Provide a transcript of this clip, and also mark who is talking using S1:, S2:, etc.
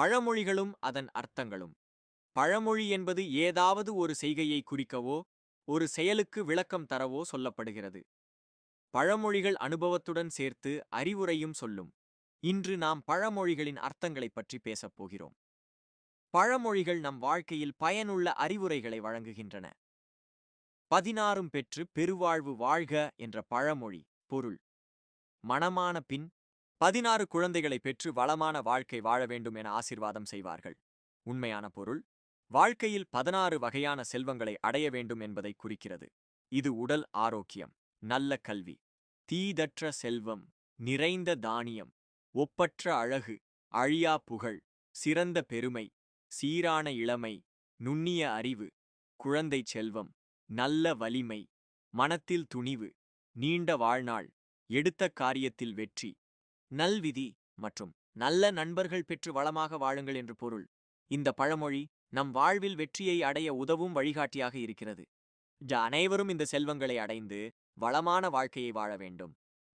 S1: பழமொழிகளும் அதன் அர்த்தங்களும். பழமொழி என்பது ஏதாவது ஒரு செய்கையை குறிக்கவோ ஒரு செயலுக்கு விளக்கம் தரவோ சொல்லப்படுகிறது. பழமொழிகள் அனுபவத்துடன் சேர்த்து அறிவுரையும் சொல்லும். இன்று நாம் பழமொழிகளின் அர்த்தங்களைப் பற்றி பேசப் போகிறோம். பழமொழிகள் நம் வாழ்க்கையில் பயனுள்ள அறிவுரைகளை வழங்குகின்றன. பதினாறும் பெற்று பெருவாழ்வு வாழ்க என்ற பழமொழி பொருள். மணமான பின் பதினாறு குழந்தைகளை பெற்று வளமான வாழ்க்கை வாழ வேண்டும் என ஆசீர்வாதம் செய்வார்கள். உண்மையான பொருள் வாழ்க்கையில் பதினாறு வகையான செல்வங்களை அடைய வேண்டும் என்பதை குறிக்கிறது. இது உடல் ஆரோக்கியம் நல்ல கல்வி தீதற்ற செல்வம் நிறைந்த தானியம் ஒப்பற்ற அழகு அழியா புகழ் சிறந்த பெருமை சீரான இளமை நுண்ணிய அறிவு குழந்தைச் செல்வம் நல்ல வலிமை மனத்தில் துணிவு நீண்ட வாழ்நாள் எடுத்த காரியத்தில் வெற்றி நல்விதி மற்றும் நல்ல நண்பர்கள் பெற்று வளமாக வாழுங்கள் என்று பொருள். இந்த பழமொழி நம் வாழ்வில் வெற்றியை அடைய உதவும் வழிகாட்டியாக இருக்கிறது. அனைவரும் இந்த செல்வங்களை அடைந்து வளமான வாழ்க்கையை வாழ வேண்டும்.